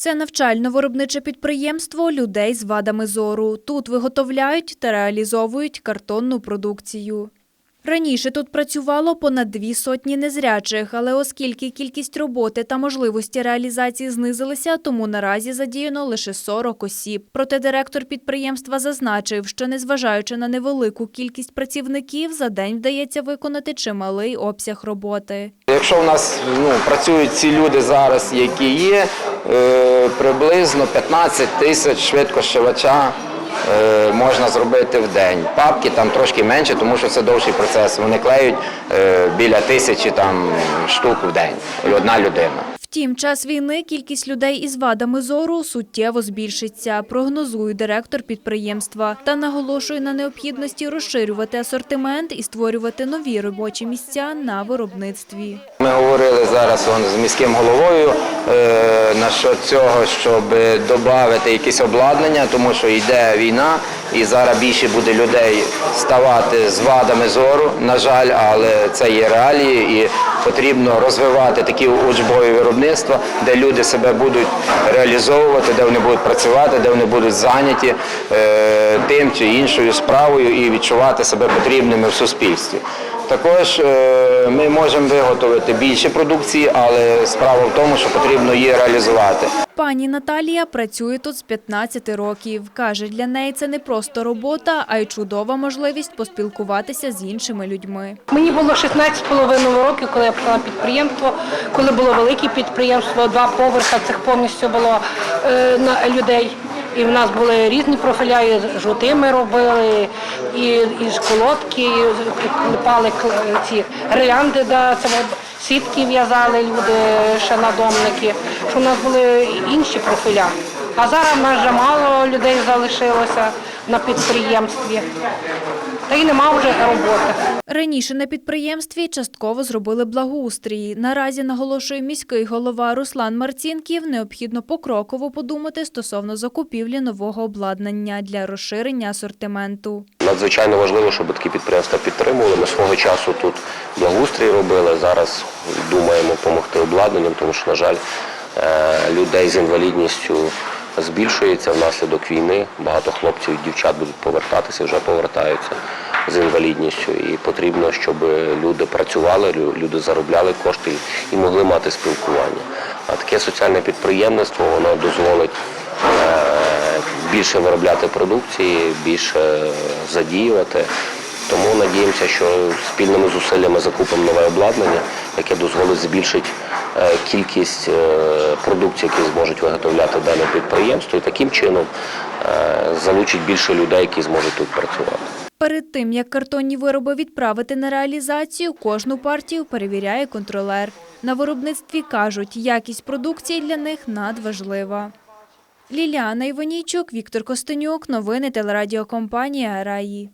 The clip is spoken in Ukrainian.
Це навчально-виробниче підприємство людей з вадами зору. Тут виготовляють та реалізовують картонну продукцію. Раніше тут працювало понад дві сотні незрячих, але оскільки кількість роботи та можливості реалізації знизилися, тому наразі задіяно лише 40 осіб. Проте директор підприємства зазначив, що незважаючи на невелику кількість працівників, за день вдається виконати чималий обсяг роботи. Якщо у нас ну, працюють ці люди зараз, які є, приблизно 15 тисяч швидкощавача е, можна зробити в день. Папки там трошки менше, тому що це довший процес. Вони клеють е, біля тисячі там, штук в день. Одна людина. Втім, час війни кількість людей із вадами зору суттєво збільшиться, прогнозує директор підприємства та наголошує на необхідності розширювати асортимент і створювати нові робочі місця на виробництві. Ми говорили зараз з міським головою е, насчет цього, щоб додати якесь обладнання, тому що йде війна, і зараз більше буде людей ставати з вадами зору. На жаль, але це є реалії, і потрібно розвивати такі учбові виробництва, де люди себе будуть реалізовувати, де вони будуть працювати, де вони будуть зайняті е, тим чи іншою справою і відчувати себе потрібними в суспільстві. Також е, ми можемо виготовити більше продукції, але справа в тому, що потрібно її реалізувати. Пані Наталія працює тут з 15 років. Каже, для неї це не просто робота, а й чудова можливість поспілкуватися з іншими людьми. Мені було 16,5 років, коли я почала підприємство, коли було велике підприємство, два поверха, цих повністю було е, на людей. І в нас були різні профіля, і з ми робили, і, і з колодки, і клепали ці гирлянди, да, це сітки в'язали люди, ще надомники, що в нас були інші профіля. А зараз в нас мало людей залишилося на підприємстві. Та й нема вже роботи. Раніше на підприємстві частково зробили благоустрій. Наразі, наголошує міський голова Руслан Марцінків, необхідно покроково подумати стосовно закупівлі нового обладнання для розширення асортименту. Надзвичайно важливо, щоб такі підприємства підтримували. Ми свого часу тут благоустрій робили. Зараз думаємо допомогти обладнанням, тому що, на жаль, е, людей з інвалідністю збільшується внаслідок війни. Багато хлопців і дівчат будуть повертатися, вже повертаються з інвалідністю. І потрібно, щоб люди працювали, люди заробляли кошти і могли мати спілкування. А таке соціальне підприємництво воно дозволить е, більше виробляти продукції, більше задіювати. Тому надіємося, що спільними зусиллями закупимо нове обладнання, яке дозволить збільшити е, кількість е, продукції, які зможуть виготовляти дане підприємство, і таким чином е, залучить більше людей, які зможуть тут працювати. Перед тим, як картонні вироби відправити на реалізацію, кожну партію перевіряє контролер. На виробництві кажуть, якість продукції для них надважлива. Ліліана Іванійчук, Віктор Костенюк. Новини телерадіокомпанія «Раї».